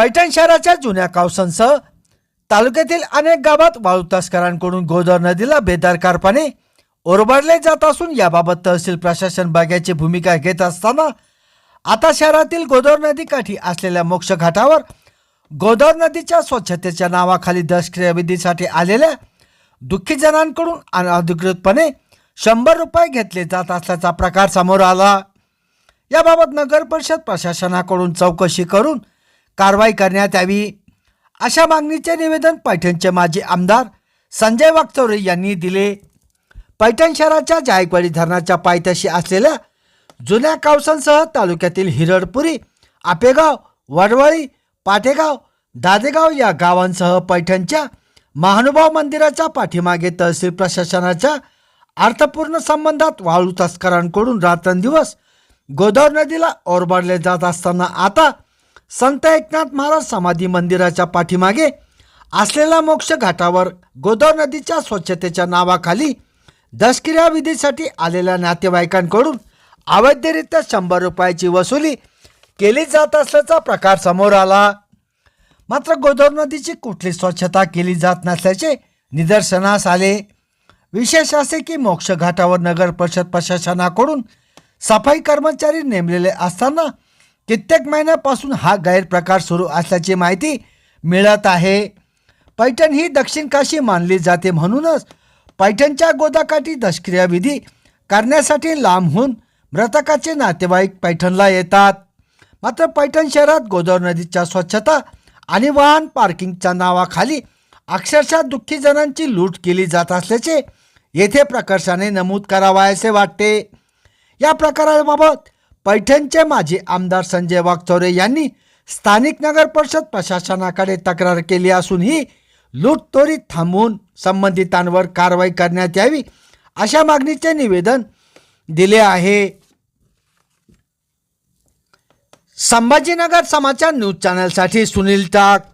पैठण शहराच्या जुन्या कावसांसह तालुक्यातील अनेक गावात वाळू तस्करांकडून गोदावरी नदीला बेदरकारपणे ओरबाडले जात असून याबाबत तहसील प्रशासन बघ्याची भूमिका घेत असताना आता शहरातील गोदर नदीकाठी असलेल्या मोक्ष घाटावर गोदर नदीच्या स्वच्छतेच्या नावाखाली दशक्रियाविधीसाठी आलेल्या दुःखी जणांकडून अनधिकृतपणे शंभर रुपये घेतले जात असल्याचा प्रकार समोर आला. याबाबत नगर परिषद प्रशासनाकडून चौकशी करून कारवाई करण्यात यावी. अशा मागणीचे निवेदन पैठणचे माजी आमदार संजय वागचौरे यांनी दिले. पैठण शहराच्या जायकवाडी धरणाच्या पायथ्याशी असलेल्या जुन्या कावसांसह तालुक्यातील हिरडपुरी आपेगाव वडवळी पाटेगाव दादेगाव या गावांसह पैठणच्या महानुभाव मंदिराच्या पाठीमागे तहसील प्रशासनाच्या अर्थपूर्ण संबंधात वाळू तस्करांकडून रात्रंदिवस गोदावरी नदीला ओरबाडले जात असताना आता संत एकनाथ महाराज समाधी मंदिराच्या पाठीमागे असलेल्या मोक्ष घाटावर गोदावर नदीच्या स्वच्छतेच्या नावाखाली दशक्रिया विधीसाठी आलेल्या नातेवाईकांकडून अवैधरित्या शंभर रुपयाची वसुली केली जात असल्याचा प्रकार समोर आला. मात्र गोदावर नदीची कुठली स्वच्छता केली जात नसल्याचे निदर्शनास आले. विशेष असे की मोक्ष घाटावर नगर परिषद प्रशासनाकडून सफाई कर्मचारी नेमलेले असताना कित्येक महिन्यापासून हा गैरप्रकार सुरू असल्याची माहिती मिळत आहे. पैठण ही दक्षिण काशी मानली जाते म्हणूनच पैठणच्या गोदाकाठी दशक्रियाविधी करण्यासाठी लांबहून मृतकाचे नातेवाईक पैठणला येतात. मात्र पैठण शहरात गोदावरी नदीच्या स्वच्छता आणि वाहन पार्किंगच्या नावाखाली अक्षरशः दुःखी जणांची लूट केली जात असल्याचे येथे प्रकर्षाने नमूद करावायचे वाटते. या प्रकाराबाबत पैठणचे माजी आमदार संजय वाघचौरे यांनी स्थानिक नगर परिषद प्रशासनाकडे तक्रार केली असून ही लूटतोरी थांबवून संबंधितांवर कारवाई करण्यात यावी अशा मागणीचे निवेदन दिले आहे. संभाजीनगर समाचार न्यूज चॅनलसाठी सुनील टाक.